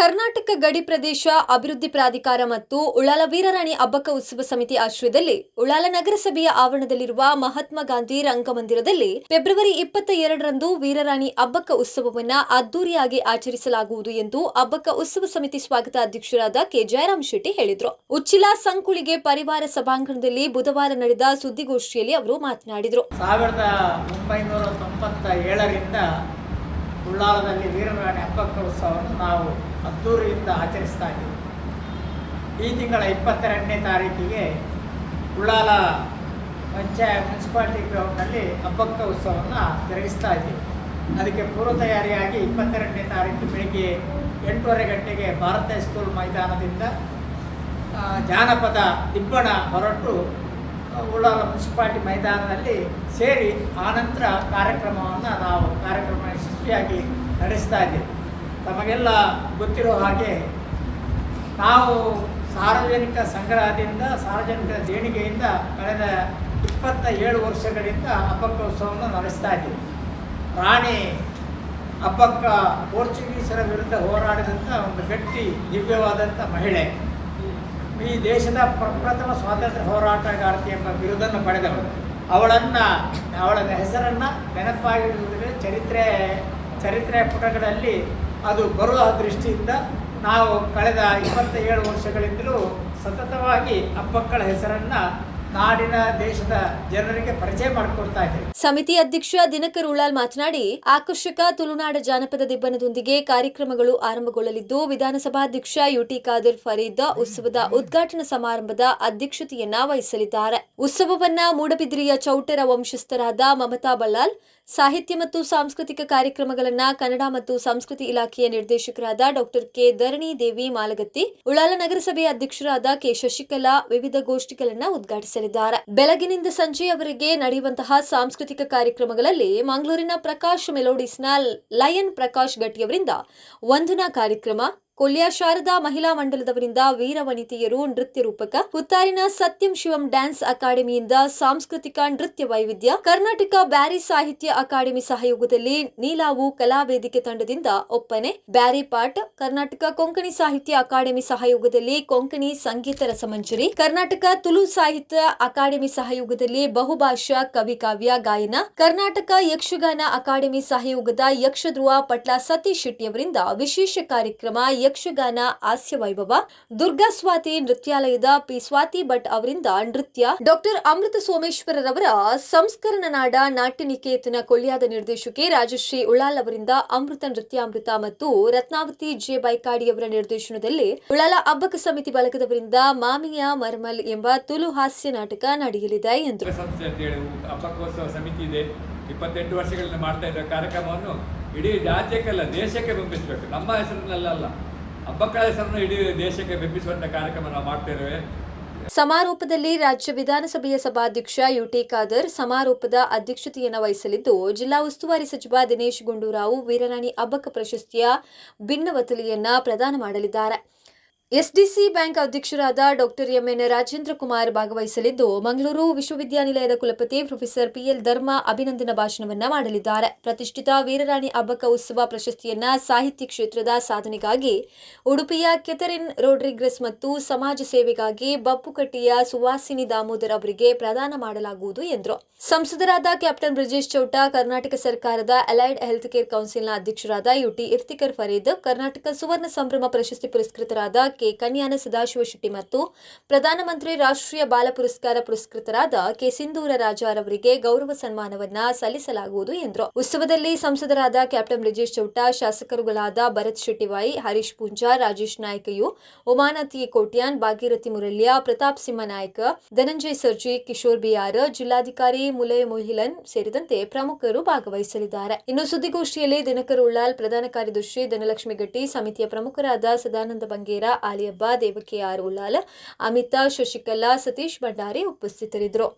ಕರ್ನಾಟಕ ಗಡಿ ಪ್ರದೇಶ ಅಭಿವೃದ್ಧಿ ಪ್ರಾಧಿಕಾರ ಮತ್ತು ಉಳಾಲ ವೀರರಾಣಿ ಅಬ್ಬಕ್ಕ ಉತ್ಸವ ಸಮಿತಿ ಆಶ್ರಯದಲ್ಲಿ ಉಳಾಲ ನಗರಸಭೆಯ ಆವರಣದಲ್ಲಿರುವ ಮಹಾತ್ಮ ಗಾಂಧಿ ರಂಗಮಂದಿರದಲ್ಲಿ ಫೆಬ್ರವರಿ ಇಪ್ಪತ್ತ ಎರಡರಂದು ವೀರರಾಣಿ ಅಬ್ಬಕ್ಕ ಉತ್ಸವವನ್ನು ಅದ್ದೂರಿಯಾಗಿ ಆಚರಿಸಲಾಗುವುದು ಎಂದು ಅಬ್ಬಕ್ಕ ಉತ್ಸವ ಸಮಿತಿ ಸ್ವಾಗತ ಅಧ್ಯಕ್ಷರಾದ ಕೆ. ಜಯರಾಮ್ ಶೆಟ್ಟಿ ಹೇಳಿದರು. ಉಚ್ಚಿಲ ಸಂಕುಳಿಗೆ ಪರಿವಾರ ಸಭಾಂಗಣದಲ್ಲಿ ಬುಧವಾರ ನಡೆದ ಸುದ್ದಿಗೋಷ್ಠಿಯಲ್ಲಿ ಅವರು ಮಾತನಾಡಿದರು. ಉಳ್ಳಾಲದಲ್ಲಿ ವೀರರಾಣಿ ಹಬ್ಬಕ್ಕ ಉತ್ಸವವನ್ನು ನಾವು ಅದ್ದೂರಿಯಿಂದ ಆಚರಿಸ್ತಾ ಇದ್ದೀವಿ. ಈ ತಿಂಗಳ ಇಪ್ಪತ್ತೆರಡನೇ ತಾರೀಕಿಗೆ ಉಳ್ಳಾಲ ಪಂಚಾಯ ಮುನ್ಸಿಪಾಲಿಟಿ ಗ್ರೌಂಡ್ನಲ್ಲಿ ಹಬ್ಬಕ್ಕ ಉತ್ಸವವನ್ನು ಜರುಗಿಸ್ತಾ ಇದ್ದೀವಿ. ಅದಕ್ಕೆ ಪೂರ್ವ ತಯಾರಿಯಾಗಿ ಇಪ್ಪತ್ತೆರಡನೇ ತಾರೀಕು ಬೆಳಿಗ್ಗೆ ಎಂಟೂವರೆ ಗಂಟೆಗೆ ಭಾರತ ಸ್ಕೂಲ್ ಮೈದಾನದಿಂದ ಜಾನಪದ ದಿಬ್ಬಣ ಹೊರಟು ಉಳ್ಳಾಲ ಮುನ್ಸಿಪಾಲಿಟಿ ಮೈದಾನದಲ್ಲಿ ಸೇರಿ ಆನಂತರ ಕಾರ್ಯಕ್ರಮವನ್ನು ನಾವು ಕಾರ್ಯಕ್ರಮ ಯಶಸ್ವಿಯಾಗಿ ನಡೆಸ್ತಾ ಇದ್ದೀವಿ. ತಮಗೆಲ್ಲ ಗೊತ್ತಿರೋ ಹಾಗೆ ನಾವು ಸಾರ್ವಜನಿಕ ಸಂಗ್ರಹದಿಂದ, ಸಾರ್ವಜನಿಕ ದೇಣಿಗೆಯಿಂದ ಕಳೆದ ಇಪ್ಪತ್ತ ಏಳು ವರ್ಷಗಳಿಂದ ಹಬ್ಬಕ್ಕೋತ್ಸವವನ್ನು ನಡೆಸ್ತಾ ಇದ್ದೀವಿ. ರಾಣಿ ಹಬ್ಬಕ್ಕ ಪೋರ್ಚುಗೀಸರ ವಿರುದ್ಧ ಹೋರಾಡಿದಂಥ ಒಂದು ಗಟ್ಟಿ ದಿವ್ಯವಾದಂಥ ಮಹಿಳೆ. ಈ ದೇಶದ ಪ್ರಪ್ರಥಮ ಸ್ವಾತಂತ್ರ್ಯ ಹೋರಾಟಗಾರ್ತಿ ಎಂಬ ಬಿರುದನ್ನು ಪಡೆದವಳು. ಅವಳನ್ನು, ಅವಳ ಹೆಸರನ್ನು ನೆನಪಾಗಿರುವುದರಿಂದ ಚರಿತ್ರೆ ಚರಿತ್ರೆ ಪುಟಗಳಲ್ಲಿ ಅದು ಬರುವ ದೃಷ್ಟಿಯಿಂದ ನಾವು ಕಳೆದ ಇಪ್ಪತ್ತ ಏಳು ವರ್ಷಗಳಿಂದಲೂ ಸತತವಾಗಿ ಅಪ್ಪಕ್ಕಳ ಹೆಸರನ್ನು ನಾಡಿನ ದೇಶದ ಜನರಿಗೆ ಪರಿಚಯ ಮಾಡಿಕೊಡ್ತಾ ಇದ್ದೇವೆ. ಸಮಿತಿ ಅಧ್ಯಕ್ಷ ದಿನಕರ್ ಉಳ್ಳಾಲ್ ಮಾತನಾಡಿ, ಆಕರ್ಷಕ ತುಳುನಾಡ ಜಾನಪದ ದಿಬ್ಬನದೊಂದಿಗೆ ಕಾರ್ಯಕ್ರಮಗಳು ಆರಂಭಗೊಳ್ಳಲಿದ್ದು, ವಿಧಾನಸಭಾಧ್ಯಕ್ಷ ಯುಟಿ ಖಾದರ್ ಫರೀದ್ ಉತ್ಸವದ ಉದ್ಘಾಟನಾ ಸಮಾರಂಭದ ಅಧ್ಯಕ್ಷತೆಯನ್ನ ವಹಿಸಲಿದ್ದಾರೆ. ಉತ್ಸವವನ್ನ ಮೂಡಬಿದ್ರಿಯ ಚೌಟರ ವಂಶಸ್ಥರಾದ ಮಮತಾ ಬಳ್ಳಾಲ್ ಸಾಹಿತ್ಯ ಮತ್ತು ಸಾಂಸ್ಕೃತಿಕ ಕಾರ್ಯಕ್ರಮಗಳನ್ನ ಕನ್ನಡ ಮತ್ತು ಸಂಸ್ಕೃತಿ ಇಲಾಖೆಯ ನಿರ್ದೇಶಕರಾದ ಡಾಕ್ಟರ್ ಕೆ ಧರಣಿ ದೇವಿ ಮಾಲಗತ್ತಿ ಉಳಾಲ ನಗರಸಭೆಯ ಅಧ್ಯಕ್ಷರಾದ ಕೆ ಶಶಿಕಲಾ ವಿವಿಧ ಗೋಷ್ಠಿಗಳನ್ನ ಉದ್ಘಾಟಿಸಲಿದ್ದಾರೆ. ಬೆಳಗಿನಿಂದ ಸಂಜೆಯವರೆಗೆ ನಡೆಯುವಂತಹ ಸಾಂಸ್ಕೃತಿಕ ಕಾರ್ಯಕ್ರಮಗಳಲ್ಲಿ ಮಂಗಳೂರಿನ ಪ್ರಕಾಶ್ ಮೆಲೋಡಿಸ್ನ ಲಯನ್ ಪ್ರಕಾಶ್ ಗಟ್ಟಿಯವರಿಂದ ವಂದನಾ ಕಾರ್ಯಕ್ರಮ ಕೊಲ್ಯ ಶಾರದಾ ಮಹಿಳಾ ಮಂಡಲದವರಿಂದ ವೀರವನಿತೆಯರು ನೃತ್ಯ ರೂಪಕ, ಹುತ್ತಾರಿನ ಸತ್ಯಂ ಶಿವಂ ಡ್ಯಾನ್ಸ್ ಅಕಾಡೆಮಿಯಿಂದ ಸಾಂಸ್ಕೃತಿಕ ನೃತ್ಯ ವೈವಿಧ್ಯ, ಕರ್ನಾಟಕ ಬ್ಯಾರಿ ಸಾಹಿತ್ಯ ಅಕಾಡೆಮಿ ಸಹಯೋಗದಲ್ಲಿ ನೀಲಾವು ಕಲಾ ವೇದಿಕೆ ತಂಡದಿಂದ ಒಪ್ಪನೆ, ಬ್ಯಾರಿ ಪಾಠ, ಕರ್ನಾಟಕ ಕೊಂಕಣಿ ಸಾಹಿತ್ಯ ಅಕಾಡೆಮಿ ಸಹಯೋಗದಲ್ಲಿ ಕೊಂಕಣಿ ಸಂಗೀತ ರಸಮಂಜರಿ, ಕರ್ನಾಟಕ ತುಳು ಸಾಹಿತ್ಯ ಅಕಾಡೆಮಿ ಸಹಯೋಗದಲ್ಲಿ ಬಹುಭಾಷಾ ಕವಿ ಕಾವ್ಯ ಗಾಯನ, ಕರ್ನಾಟಕ ಯಕ್ಷಗಾನ ಅಕಾಡೆಮಿ ಸಹಯೋಗದ ಯಕ್ಷಧ್ರುವ ಪಟ್ಲ ಸತೀಶ್ ಶೆಟ್ಟಿಯವರಿಂದ ವಿಶೇಷ ಕಾರ್ಯಕ್ರಮ ಯಕ್ಷಗಾನ, ಹಾಸ್ಯ ವೈಭವ, ದುರ್ಗಾ ಸ್ವಾತಿ ನೃತ್ಯಾಲಯದ ಪಿ ಸ್ವಾತಿ ಭಟ್ ಅವರಿಂದ ನೃತ್ಯ. ಡಾಕ್ಟರ್ ಅಮೃತ ಸೋಮೇಶ್ವರರವರ ಸಂಸ್ಕರಣ ನಾಡ ನಾಟ್ಯ ನಿಕೇತನ ಕೊಲ್ಯಾದ ನಿರ್ದೇಶಕಿ ರಾಜಶ್ರೀ ಉಳಾಲ್ ಅವರಿಂದ ಅಮೃತ ನೃತ್ಯಾಮೃತ ಮತ್ತು ರತ್ನಾವತಿ ಜೆ ಬೈಕಾಡಿಯವರ ನಿರ್ದೇಶನದಲ್ಲಿ ಉಳಾಲ ಹಬ್ಬಕ ಸಮಿತಿ ಬಳಗದವರಿಂದ ಮಾಮಿಯ ಮರ್ಮಲ್ ಎಂಬ ತುಲು ಹಾಸ್ಯ ನಾಟಕ ನಡೆಯಲಿದೆ ಇದೆ. ಇಪ್ಪತ್ತೆಂಟು ವರ್ಷಗಳಿಂದ ಮಾಡ್ತಾ ಇರೋ ಕಾರ್ಯಕ್ರಮವನ್ನು ಇಡೀ ರಾಜ್ಯಕ್ಕೆಲ್ಲ, ದೇಶಕ್ಕೆ ಬೆಂಬಲಿಸಬೇಕು ನಮ್ಮ ಹೆಸರಿನಲ್ಲ ಹೆಸರನ್ನು ದೇಶಕ್ಕೆ ಕಾರ್ಯಕ್ರಮ ನಾವು ಸಮಾರೋಪದಲ್ಲಿ ರಾಜ್ಯ ವಿಧಾನಸಭೆಯ ಸಭಾಧ್ಯಕ್ಷ ಯುಟಿ ಖಾದರ್, ಸಮಾರೋಪದ ಅಧ್ಯಕ್ಷತೆಯನ್ನು ವಹಿಸಲಿದ್ದು, ಜಿಲ್ಲಾ ಉಸ್ತುವಾರಿ ಸಚಿವ ದಿನೇಶ್ ಗುಂಡೂರಾವ್, ವೀರರಾಣಿ ಅಬ್ಬಕ್ಕ ಪ್ರಶಸ್ತಿಯ ಭಿನ್ನವತಲಿಯನ್ನ ಪ್ರದಾನ ಮಾಡಲಿದ್ದಾರೆ. ಎಸ್ಡಿಸಿ ಬ್ಯಾಂಕ್ ಅಧ್ಯಕ್ಷರಾದ doctor M N Rajendra Kumar ಭಾಗವಹಿಸಲಿದ್ದು, ಮಂಗಳೂರು ವಿಶ್ವವಿದ್ಯಾನಿಲಯದ ಕುಲಪತಿ ಪ್ರೊಫೆಸರ್ ಪಿಎಲ್ ಧರ್ಮ ಅಭಿನಂದನಾ ಭಾಷಣವನ್ನ ಮಾಡಲಿದ್ದಾರೆ. ಪ್ರತಿಷ್ಠಿತ ವೀರರಾಣಿ ಅಬ್ಬಕ್ಕ ಉತ್ಸವ ಪ್ರಶಸ್ತಿಯನ್ನ ಸಾಹಿತ್ಯ ಕ್ಷೇತ್ರದ ಸಾಧನೆಗಾಗಿ ಉಡುಪಿಯ ಕೆಥರಿನ್ ರೋಡ್ರಿಗ್ರೆಸ್ ಮತ್ತು ಸಮಾಜ ಸೇವೆಗಾಗಿ ಬಪ್ಪುಕಟ್ಟಿಯ ಸುವಾಸಿನಿ ದಾಮೋದರ್ ಅವರಿಗೆ ಪ್ರದಾನ ಮಾಡಲಾಗುವುದು ಎಂದರು. ಸಂಸದರಾದ ಕ್ಯಾಪ್ಟನ್ ಬ್ರಿಜೇಶ್ ಚೌಟ, ಕರ್ನಾಟಕ ಸರ್ಕಾರದ ಅಲೈಡ್ ಹೆಲ್ತ್ ಕೇರ್ ಕೌನ್ಸಿಲ್ನ ಅಧ್ಯಕ್ಷರಾದ ಯುಟಿ ಇಫ್ತಿಕರ್ ಫರೀದ್, ಕರ್ನಾಟಕ ಸುವರ್ಣ ಸಂಭ್ರಮ ಪ್ರಶಸ್ತಿ ಪುರಸ್ಕೃತರಾದ ಕೆ ಕನ್ಯಾನ ಸದಾಶಿವ ಶೆಟ್ಟಿ ಮತ್ತು ಪ್ರಧಾನಮಂತ್ರಿ ರಾಷ್ಟ್ರೀಯ ಬಾಲ ಪುರಸ್ಕಾರ ಪುರಸ್ಕೃತರಾದ ಕೆ ಸಿಂಧೂರ ರಾಜ ರಾಜಾರವರಿಗೆ ಗೌರವ ಸನ್ಮಾನವನ್ನ ಸಲ್ಲಿಸಲಾಗುವುದು ಎಂದರು. ಉತ್ಸವದಲ್ಲಿ ಸಂಸದರಾದ ಕ್ಯಾಪ್ಟನ್ ಬ್ರಿಜೇಶ್ ಚೌಟಾ, ಶಾಸಕರುಗಳಾದ ಭರತ್ ಶೆಟ್ಟಿವಾಯಿ, ಹರೀಶ್ ಪೂಂಜಾ, ರಾಜೇಶ್ ನಾಯ್ಕಯು, ಉಮಾನತಿ ಕೋಟ್ಯಾನ್, ಭಾಗೀರಥಿ ಮುರಳ್ಯ, ಪ್ರತಾಪ್ ಸಿಂಹ ನಾಯ್ಕ, ಧನಂಜಯ್ ಸರ್ಜಿ, ಕಿಶೋರ್ ಬಿಆರ್ ಜಿಲ್ಲಾಧಿಕಾರಿ ಮುಲಯ ಮೊಹಿಲನ್ ಸೇರಿದಂತೆ ಪ್ರಮುಖರು ಭಾಗವಹಿಸಲಿದ್ದಾರೆ. ಇನ್ನು ಸುದ್ದಿಗೋಷ್ಠಿಯಲ್ಲಿ ದಿನಕರ್ ಉಳ್ಳಾಲ್, ಪ್ರಧಾನ ಕಾರ್ಯದರ್ಶಿ ಧನಲಕ್ಷ್ಮಿ ಗಟ್ಟಿ, ಸಮಿತಿಯ ಪ್ರಮುಖರಾದ ಸದಾನಂದ ಬಂಗೇರ ಆಲಿಯಬ್ಬ ದೇವಕಿ ಆರ್ ಉಲ್ಲಾಲ ಅಮಿತಾ ಶಶಿಕಲಾ ಸತೀಶ್ ಭಂಡಾರಿ ಉಪಸ್ಥಿತರಿದ್ದರು.